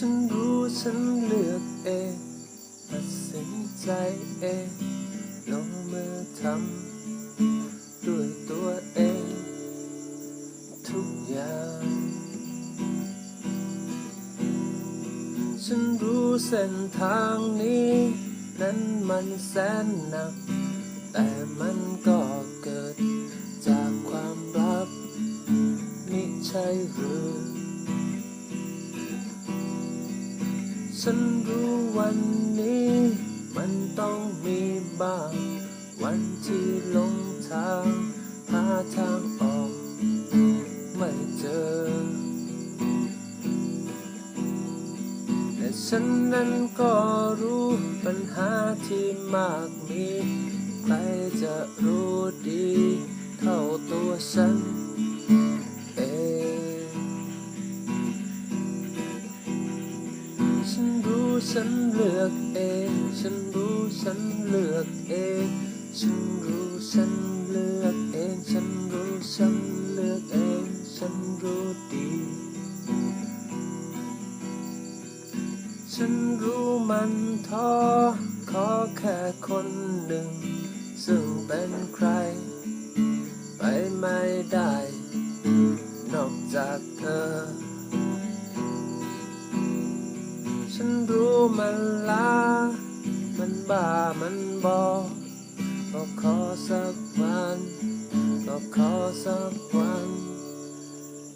ฉันรู้ฉันเลือกเองตัดสินใจเองลงมือทำด้วยตัวเอง ทุกอย่าง ฉันรู้เส้นทางนี้ นั้นมันแสนหนัก แต่มันก็เกิดจากความรักมิใช่หรือ ฉันรู้วันนี้ มันต้องมีบ้าง วันที่ลงทางหาทางออก ไม่เจอ แต่ฉันนั้นก็รู้ปัญหาที่มากมี ใครจะรู้ดี เท่าตัวฉัน ฉันเลือกเอง ฉันรู้ฉันเลือกเอง ฉันรู้ฉันเลือกเอง ฉันรู้ฉันเลือกเอง ฉันรู้ดี ฉันรู้มันท้อขอแค่คนหนึ่ง ซึ่งเป็นใคร ไปไม่ได้ นอกจากเธอฉันรู้ มันลา มันบ้ามันบอก็ขอสักวัน ก็ขอสักวัน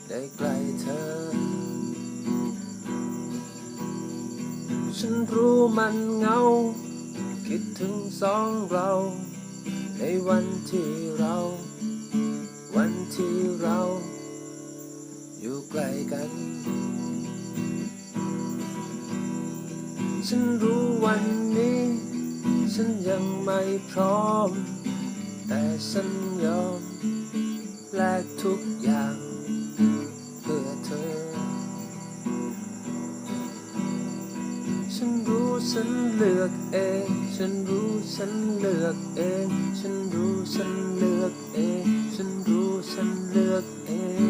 ได้ใกล้เธอ ฉันรู้มันเหงา คิดถึงสองเรา ในวันที่เรา วันที่เรา อยู่ใกล้กัน ฉันรู้วันนี้ ฉันยังไม่พร้อม แต่ฉันยอมแลกทุกอย่าง เพื่อเธอ ฉันรู้ฉันเลือกเอง ฉันรู้ฉันเลือกเอง ฉันรู้ฉันเลือกเอง ฉันรู้ฉันเลือกเอง